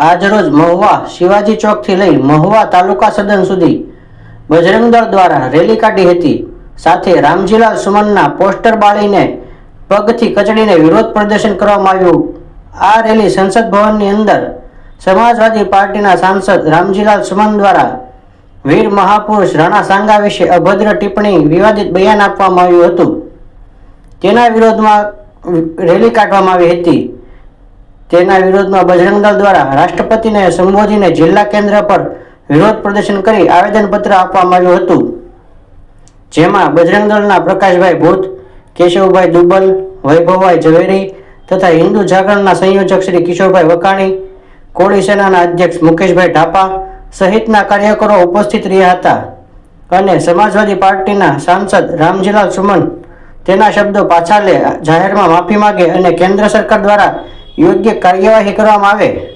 આજરોજ મહુવા શિવાજી ચોકથી લઈ મહુવા તાલુકા સદન સુધી બજરંગ દળ દ્વારા રેલી કાઢી હતી. સાથે રામજીલાલ સુમનના પોસ્ટર બાળીને પગથી કચડીને વિરોધ પ્રદર્શન કરવામાં આવ્યું. આ રેલી સંસદ ભવનની અંદર સમાજવાદી પાર્ટીના સાંસદ રામજીલાલ સુમન દ્વારા વીર મહાપુરુષ રાણા સાંગા વિશે અભદ્ર ટિપ્પણી વિવાદિત બયાન આપવામાં આવ્યું હતું. તેના વિરોધમાં રેલી કાઢવામાં આવી હતી. તેના વિરોધમાં બજરંગ દ્વારા રાષ્ટ્રપતિને સંબોધીને જિલ્લા કેન્દ્ર પર વિરોધ પ્રદર્શન કરી આવેદનપત્ર આપવામાં આવ્યું હતું. જેમાં બજરંગ પ્રકાશભાઈ ભૂત, કેશવભાઈ દુબલ, વૈભવભાઈ ઝવેરી તથા હિન્દુ જાગરણના સંયોજક શ્રી કિશોરભાઈ વકાણી, કોળી સેનાના અધ્યક્ષ મુકેશભાઈ ઢાપા સહિતના કાર્યકરો ઉપસ્થિત રહ્યા હતા અને સમાજવાદી પાર્ટીના સાંસદ રામજીલાલ સુમન તેના શબ્દો પાછા લે, જાહેરમાં માફી માંગે અને કેન્દ્ર સરકાર દ્વારા યોગ્ય કાર્યવાહી કરવામાં આવે